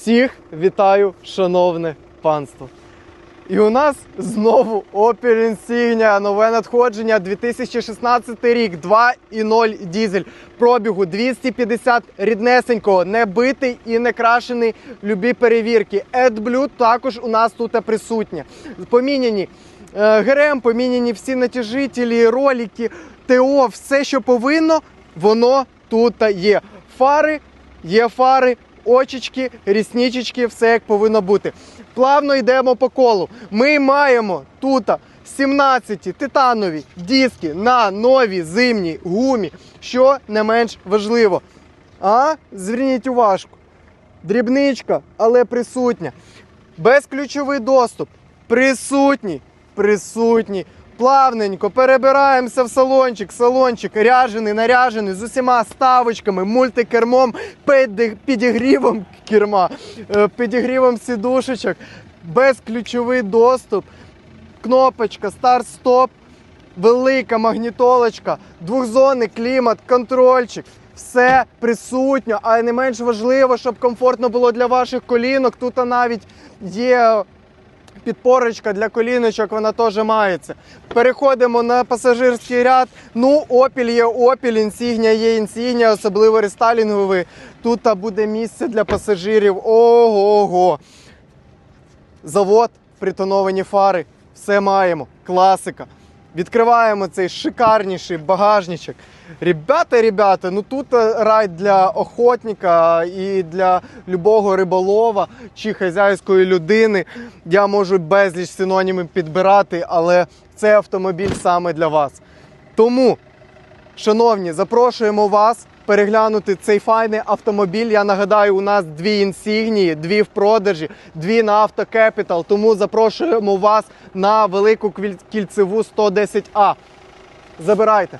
Всіх вітаю, шановне панство. І у нас знову Opel Insignia, нове надходження 2016 рік, 2.0 дізель. Пробігу 250 ріднесенького, не битий і не крашений любі перевірки. AdBlue також у нас тут присутнє. Поміняні е, ГРМ, поміняні всі натяжителі, ролики, ТО, все, що повинно, воно тут є. Фари, є фари, очечки, рісничечки, все як повинно бути. Плавно йдемо по колу. Ми маємо тут 17 титанові диски на новій зимній гумі, що не менш важливо. А зверніть увагу, дрібничка, але присутня. Безключовий доступ. Присутній. Присутній. Плавненько перебираємося в салончик. Салончик ряжений, наряжений з усіма ставочками, мультикермом, підігрівом керма, е, підігрівом сідушечок, безключовий доступ, кнопочка, старт-стоп, велика магнітолочка, двохзонний клімат, контрольчик. Все присутньо, а не менш важливо, щоб комфортно було для ваших колінок. Тут навіть є підпорочка для коліночок, вона теж мається. Переходимо на пасажирський ряд. Ну, Opel є Opel, Insignia є Insignia, особливо рестайлінговий. Тут буде місце для пасажирів. Ого-го. Завод, притоновані фари, все маємо. Класика. Відкриваємо цей шикарніший багажничок. Ребята, ребята, ну тут е, рай для охотника і для любого риболова чи хазяйської людини. Я можу безліч синонімів підбирати, але цей автомобіль саме для вас. Тому Шановні, запрошуємо вас переглянути цей файний автомобіль. Я нагадаю, у нас дві інсігнії, дві в продажі, дві на автокепітал. Тому запрошуємо вас на велику кільцеву 110А. Забирайте.